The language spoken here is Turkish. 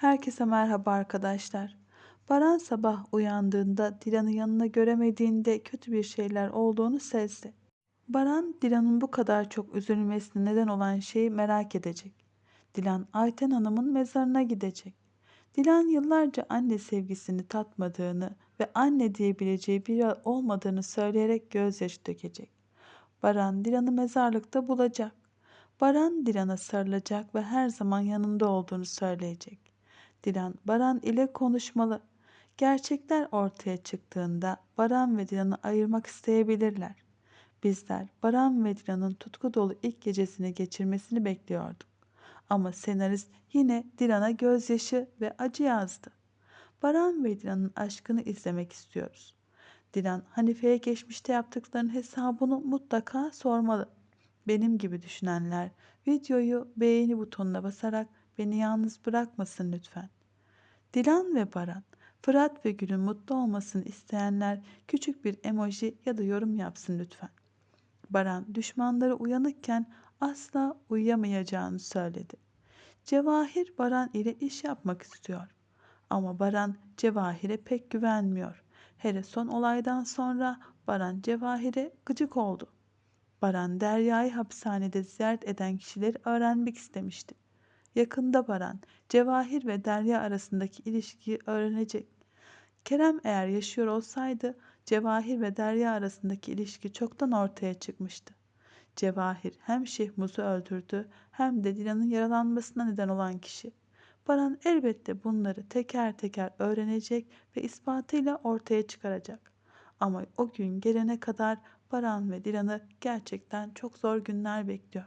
Herkese merhaba arkadaşlar. Baran sabah uyandığında Dilan'ı yanına göremediğinde kötü bir şeyler olduğunu sezdi. Baran Dilan'ın bu kadar çok üzülmesine neden olan şeyi merak edecek. Dilan Ayten Hanım'ın mezarına gidecek. Dilan yıllarca anne sevgisini tatmadığını ve anne diyebileceği biri olmadığını söyleyerek gözyaşı dökecek. Baran Dilan'ı mezarlıkta bulacak. Baran Dilan'a sarılacak ve her zaman yanında olduğunu söyleyecek. Dilan, Baran ile konuşmalı. Gerçekler ortaya çıktığında Baran ve Dilan'ı ayırmak isteyebilirler. Bizler Baran ve Dilan'ın tutku dolu ilk gecesini geçirmesini bekliyorduk. Ama senarist yine Dilan'a gözyaşı ve acı yazdı. Baran ve Dilan'ın aşkını izlemek istiyoruz. Dilan, Hanife'ye geçmişte yaptıklarının hesabını mutlaka sormalı. Benim gibi düşünenler videoyu beğeni butonuna basarak beni yalnız bırakmasın lütfen. Dilan ve Baran, Fırat ve Gül'ün mutlu olmasını isteyenler küçük bir emoji ya da yorum yapsın lütfen. Baran düşmanları uyanıkken asla uyuyamayacağını söyledi. Cevahir Baran ile iş yapmak istiyor. Ama Baran Cevahir'e pek güvenmiyor. Hele son olaydan sonra Baran Cevahir'e gıcık oldu. Baran Derya'yı hapishanede ziyaret eden kişileri öğrenmek istemişti. Yakında Baran, Cevahir ve Derya arasındaki ilişkiyi öğrenecek. Kerem eğer yaşıyor olsaydı Cevahir ve Derya arasındaki ilişki çoktan ortaya çıkmıştı. Cevahir hem Şehmuz'u öldürdü hem de Dilan'ın yaralanmasına neden olan kişi. Baran elbette bunları teker teker öğrenecek ve ispatıyla ortaya çıkaracak. Ama o gün gelene kadar Baran ve Dilan'ı gerçekten çok zor günler bekliyor.